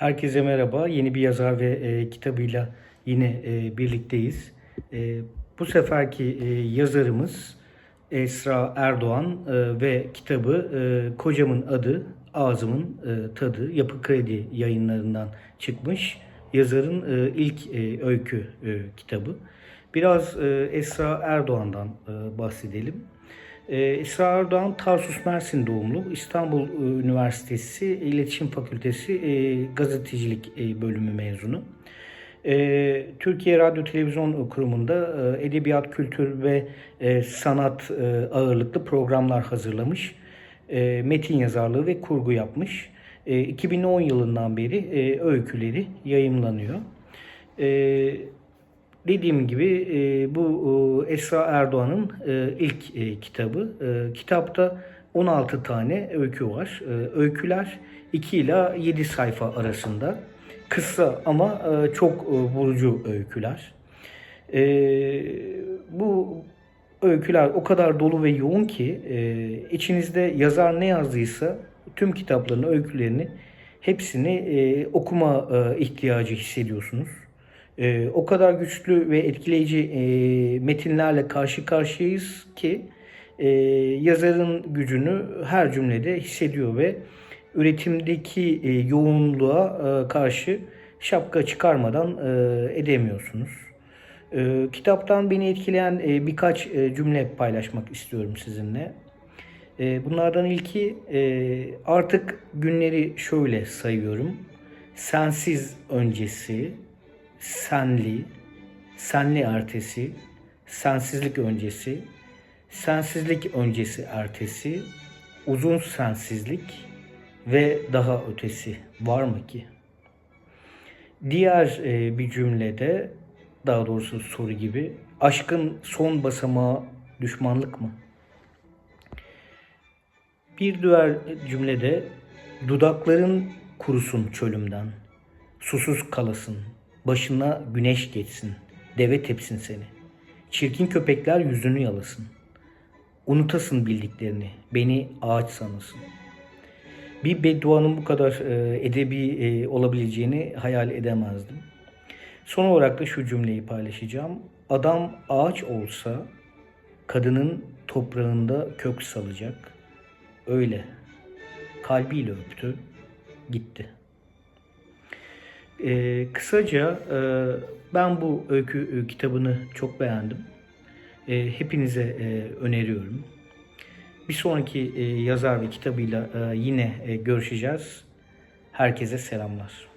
Herkese merhaba. Yeni bir yazar ve e, kitabıyla yine e, birlikteyiz. E, bu seferki e, yazarımız Esra Erdoğan e, ve kitabı e, Kocamın Adı, Ağzımın e, Tadı Yapı Kredi yayınlarından çıkmış. Yazarın e, ilk e, öykü e, kitabı. Biraz e, Esra Erdoğan'dan e, bahsedelim. Ee, Esra Erdoğan Tarsus Mersin doğumlu. İstanbul e, Üniversitesi İletişim Fakültesi e, Gazetecilik e, bölümü mezunu. Türkiye Radyo Televizyon Kurumu'nda edebiyat, kültür ve sanat ağırlıklı programlar hazırlamış. Metin yazarlığı ve kurgu yapmış. E, 2010 yılından beri öyküleri yayımlanıyor. E, Dediğim gibi e, bu e, Esra Erdoğan'ın e, ilk e, kitabı. E, kitapta 16 tane öykü var. E, öyküler 2 ila 7 sayfa arasında. Kısa ama e, çok e, vurucu öyküler. E, bu öyküler o kadar dolu ve yoğun ki e, içinizde yazar ne yazdıysa tüm kitaplarını, öykülerini hepsini e, okuma e, ihtiyacı hissediyorsunuz. Ee, o kadar güçlü ve etkileyici e, metinlerle karşı karşıyayız ki e, yazarın gücünü her cümlede hissediyor ve üretimdeki e, yoğunluğa e, karşı şapka çıkarmadan e, edemiyorsunuz. E, kitaptan beni etkileyen e, birkaç e, cümle paylaşmak istiyorum sizinle. E, bunlardan ilki e, artık günleri şöyle sayıyorum. Sensiz öncesi, senli, senli ertesi, sensizlik öncesi, sensizlik öncesi ertesi, uzun sensizlik ve daha ötesi var mı ki? Diğer e, bir cümlede, daha doğrusu soru gibi, aşkın son basamağı düşmanlık mı? Bir diğer cümlede, dudakların kurusun çölümden, susuz kalasın, Başına güneş geçsin, deve tepsin seni. Çirkin köpekler yüzünü yalasın. Unutasın bildiklerini, beni ağaç sanasın. Bir bedduanın bu kadar e, edebi e, olabileceğini hayal edemezdim. Son olarak da şu cümleyi paylaşacağım. Adam ağaç olsa kadının toprağında kök salacak. Öyle. Kalbiyle öptü, gitti. E, kısaca e, ben bu öykü e, kitabını çok beğendim. E, hepinize e, öneriyorum. Bir sonraki e, yazar ve kitabıyla e, yine e, görüşeceğiz. Herkese selamlar.